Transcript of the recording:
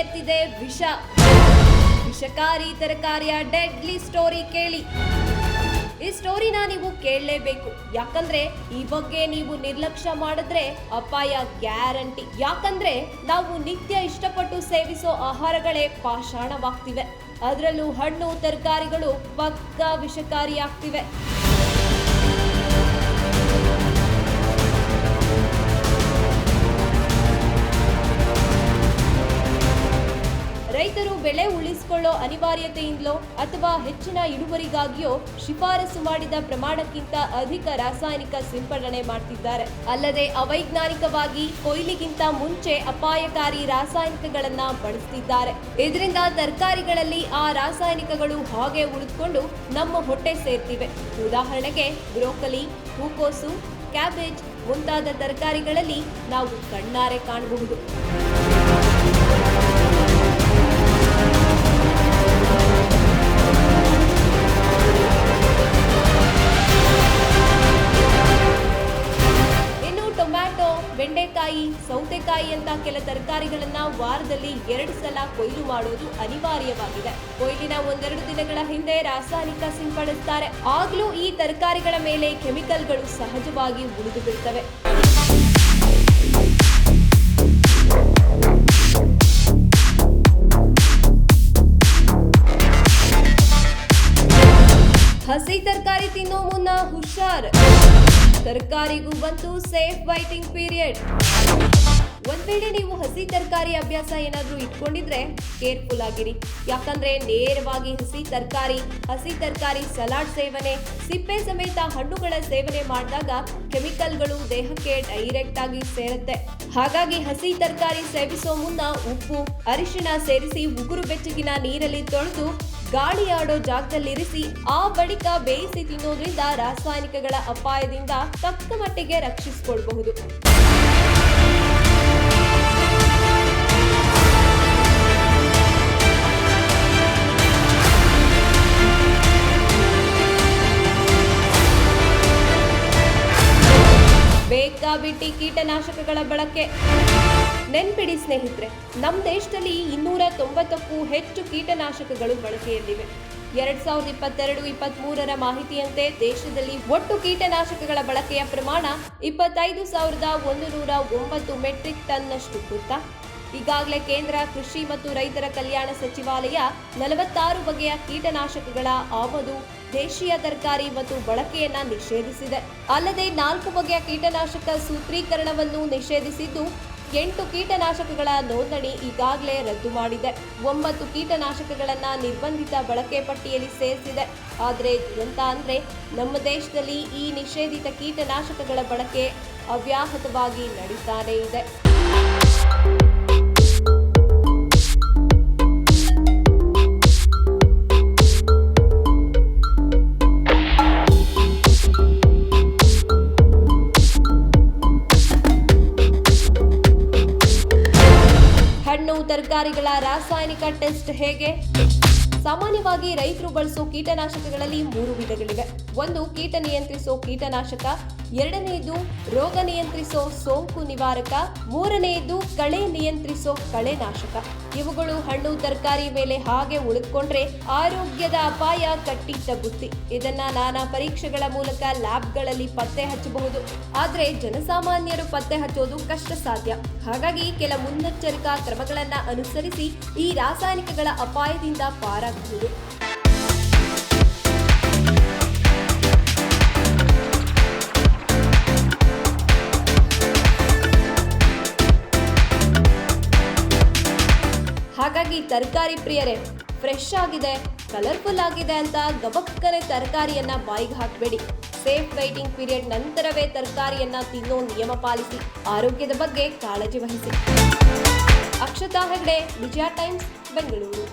ಸೇರ್ತಿದೆ ವಿಷ. ವಿಷಕಾರಿ ತರಕಾರಿಯ ಡೆಡ್ಲಿ ಸ್ಟೋರಿ ಕೇಳಿ. ಈ ಸ್ಟೋರಿನ ನೀವು ಕೇಳಲೇಬೇಕು. ಯಾಕಂದ್ರೆ ಈ ಬಗ್ಗೆ ನೀವು ನಿರ್ಲಕ್ಷ್ಯ ಮಾಡಿದ್ರೆ ಅಪಾಯ ಗ್ಯಾರಂಟಿ. ಯಾಕಂದ್ರೆ ನಾವು ನಿತ್ಯ ಇಷ್ಟಪಟ್ಟು ಸೇವಿಸೋ ಆಹಾರಗಳೇ ಪಾಷಾಣವಾಗ್ತಿವೆ. ಅದರಲ್ಲೂ ಹಣ್ಣು, ತರಕಾರಿಗಳು ಪಕ್ಕ ವಿಷಕಾರಿಯಾಗ್ತಿವೆ. ಬೆಳೆ ಉಳಿಸಿಕೊಳ್ಳೋ ಅನಿವಾರ್ಯತೆಯಿಂದಲೋ ಅಥವಾ ಹೆಚ್ಚಿನ ಇಳುವರಿಗಾಗಿಯೋ ಶಿಫಾರಸು ಮಾಡಿದ ಪ್ರಮಾಣಕ್ಕಿಂತ ಅಧಿಕ ರಾಸಾಯನಿಕ ಸಿಂಪಡಣೆ ಮಾಡ್ತಿದ್ದಾರೆ. ಅಲ್ಲದೆ ಅವೈಜ್ಞಾನಿಕವಾಗಿ ಕೊಯ್ಲಿಗಿಂತ ಮುಂಚೆ ಅಪಾಯಕಾರಿ ರಾಸಾಯನಿಕಗಳನ್ನ ಬಳಸ್ತಿದ್ದಾರೆ. ಇದರಿಂದ ತರಕಾರಿಗಳಲ್ಲಿ ಆ ರಾಸಾಯನಿಕಗಳು ಹಾಗೆ ಉಳಿದುಕೊಂಡು ನಮ್ಮ ಹೊಟ್ಟೆ ಸೇರ್ತಿವೆ. ಉದಾಹರಣೆಗೆ ಬ್ರೋಕಲಿ, ಹೂಕೋಸು, ಕ್ಯಾಬೇಜ್ ಮುಂತಾದ ತರಕಾರಿಗಳಲ್ಲಿ ನಾವು ಕಣ್ಣಾರೆ ಕಾಣಬಹುದು. ಅಂತ ಕೆಲ ತರಕಾರಿಗಳನ್ನ ವಾರದಲ್ಲಿ ಎರಡು ಸಲ ಕೊಯ್ಲು ಮಾಡೋದು ಅನಿವಾರ್ಯವಾಗಿದೆ. ಕೊಯ್ಲಿನ ಒಂದೆರಡು ದಿನಗಳ ಹಿಂದೆ ರಾಸಾಯನಿಕ ಸಿಂಪಡಿಸ್ತಾರೆ ಆಗ್ಲೂ ಈ ತರಕಾರಿಗಳ ಮೇಲೆ ಕೆಮಿಕಲ್ಗಳು ಸಹಜವಾಗಿ ಉಳಿದು ಬಿಡ್ತವೆ ಹಸಿ ತರಕಾರಿ ತಿನ್ನೋ ಮುನ್ನ ಹುಷಾರ್. ತರಕಾರಿಗೂ ಬಂತು ಸೇಫ್ ವೈಟಿಂಗ್ ಪೀರಿಯಡ್. ಒಂದ್ ವೇಳೆ ನೀವು ಹಸಿ ತರಕಾರಿ ಅಭ್ಯಾಸ ಏನಾದರೂ ಇಟ್ಕೊಂಡಿದ್ರೆ ಕೇರ್ಫುಲ್ ಆಗಿರಿ. ಯಾಕಂದ್ರೆ ನೇರವಾಗಿ ಹಸಿ ತರಕಾರಿ ಹಸಿ ತರಕಾರಿ ಸಲಾಡ್ ಸೇವನೆ, ಸಿಪ್ಪೆ ಸಮೇತ ಹಣ್ಣುಗಳ ಸೇವನೆ ಮಾಡಿದಾಗ ಕೆಮಿಕಲ್ಗಳು ದೇಹಕ್ಕೆ ಡೈರೆಕ್ಟ್ ಆಗಿ ಸೇರುತ್ತೆ. ಹಾಗಾಗಿ ಹಸಿ ತರಕಾರಿ ಸೇವಿಸೋ ಮುನ್ನ ಉಪ್ಪು, ಅರಿಶಿಣ ಸೇರಿಸಿ ಉಗುರು ಬೆಚ್ಚಗಿನ ನೀರಲ್ಲಿ ತೊಳೆದು ಗಾಳಿ ಆಡೋ ಜಾಗದಲ್ಲಿರಿಸಿ ಆ ಬಳಿಕ ಬೇಯಿಸಿ ತಿನ್ನೋದ್ರಿಂದ ರಾಸಾಯನಿಕಗಳ ಅಪಾಯದಿಂದ ತಕ್ಕ ಮಟ್ಟಿಗೆ ರಕ್ಷಿಸಿಕೊಳ್ಬಹುದು. ಬೇಕಾಬಿಟ್ಟಿ ಕೀಟನಾಶಕಗಳ ಬಳಕೆ. ನೆನ್ಪಿಡಿ ಸ್ನೇಹಿತರೆ, ನಮ್ಮ ದೇಶದಲ್ಲಿ ಇನ್ನೂರ ತೊಂಬತ್ತಕ್ಕೂ ಹೆಚ್ಚು ಕೀಟನಾಶಕಗಳು ಬಳಕೆಯಲ್ಲಿವೆ. ಎರಡ್ ಸಾವಿರದ ಇಪ್ಪತ್ತೆರಡು ಇಪ್ಪತ್ತ್ ಮೂರರ ಮಾಹಿತಿಯಂತೆ ದೇಶದಲ್ಲಿ ಒಟ್ಟು ಕೀಟನಾಶಕಗಳ ಬಳಕೆಯ ಪ್ರಮಾಣ ಇಪ್ಪತ್ತೈದು ಸಾವಿರದ ಒಂದು ನೂರ ಒಂಬತ್ತು ಮೆಟ್ರಿಕ್ ಟನ್ನಷ್ಟು ಗೊತ್ತಾ? ಈಗಾಗಲೇ ಕೇಂದ್ರ ಕೃಷಿ ಮತ್ತು ರೈತರ ಕಲ್ಯಾಣ ಸಚಿವಾಲಯ ನಲವತ್ತಾರು ಬಗೆಯ ಕೀಟನಾಶಕಗಳ ಆಮದು, ದೇಶೀಯ ತರಕಾರಿ ಮತ್ತು ಬಳಕೆಯನ್ನ ನಿಷೇಧಿಸಿದೆ. ಅಲ್ಲದೆ ನಾಲ್ಕು ಬಗೆಯ ಕೀಟನಾಶಕ ಸೂತ್ರೀಕರಣವನ್ನು ನಿಷೇಧಿಸಿದ್ದು, ಎಂಟು ಕೀಟನಾಶಕಗಳ ನೋಂದಣಿ ಈಗಾಗಲೇ ರದ್ದು ಮಾಡಿದೆ. ಒಂಬತ್ತು ಕೀಟನಾಶಕಗಳನ್ನ ನಿರ್ಬಂಧಿತ ಬಳಕೆ ಪಟ್ಟಿಯಲ್ಲಿ ಸೇರಿಸಿದೆ. ಆದರೆ ದುರಂತ ಅಂದ್ರೆ ನಮ್ಮ ದೇಶದಲ್ಲಿ ಈ ನಿಷೇಧಿತ ಕೀಟನಾಶಕಗಳ ಬಳಕೆ ಅವ್ಯಾಹತವಾಗಿ ನಡೀತಾನೇ ಇದೆ. ತರಕಾರಿಗಳ ರಾಸಾಯನಿಕ ಟೆಸ್ಟ್ ಹೇಗೆ? ಸಾಮಾನ್ಯವಾಗಿ ರೈತರು ಬಳಸೋ ಕೀಟನಾಶಕಗಳಲ್ಲಿ ಮೂರು ವಿಧಗಳಿವೆ. ಒಂದು, ಕೀಟ ನಿಯಂತ್ರಿಸೋ ಕೀಟನಾಶಕ. ಎರಡನೆಯದು ರೋಗ ನಿಯಂತ್ರಿಸೋ ಸೋಂಕು ನಿವಾರಕ. ಮೂರನೆಯದು ಕಳೆ ನಿಯಂತ್ರಿಸೋ ಕಳೆನಾಶಕ. ಇವುಗಳು ಹಣ್ಣು, ತರಕಾರಿ ಮೇಲೆ ಹಾಗೆ ಉಳಿದುಕೊಂಡ್ರೆ ಆರೋಗ್ಯದ ಅಪಾಯ ಕಟ್ಟಿಟ್ಟ ಬುತ್ತಿ ಇದನ್ನ ನಾನಾ ಪರೀಕ್ಷೆಗಳ ಮೂಲಕ ಲ್ಯಾಬ್ಗಳಲ್ಲಿ ಪತ್ತೆ ಹಚ್ಚಬಹುದು. ಆದ್ರೆ ಜನಸಾಮಾನ್ಯರು ಪತ್ತೆ ಹಚ್ಚೋದು ಕಷ್ಟ ಸಾಧ್ಯ ಹಾಗಾಗಿ ಕೆಲ ಮುನ್ನೆಚ್ಚರಿಕಾ ಕ್ರಮಗಳನ್ನ ಅನುಸರಿಸಿ ಈ ರಾಸಾಯನಿಕಗಳ ಅಪಾಯದಿಂದ ಪಾರಾಗಬಹುದು. ಹಾಗಾಗಿ ತರಕಾರಿ ಪ್ರಿಯರೇ ಫ್ರೆಶ್ ಆಗಿದೆ ಕಲರ್ಫುಲ್ ಆಗಿದೆ ಅಂತ ಗಬಕ್ಕನೆ ತರಕಾರಿಯನ್ನು ಬಾಯಿಗೆ ಹಾಕಬೇಡಿ. ಸೇಫ್ ವೈಟಿಂಗ್ ಪೀರಿಯಡ್ ನಂತರವೇ ತರಕಾರಿಯನ್ನು ತಿನ್ನೋ ನಿಯಮ ಪಾಲಿಸಿ, ಆರೋಗ್ಯದ ಬಗ್ಗೆ ಕಾಳಜಿ ವಹಿಸಿ. ಅಕ್ಷತಾ ಹೆಗ್ಡೆ, ವಿಜಯ ಟೈಮ್ಸ್, ಬೆಂಗಳೂರು.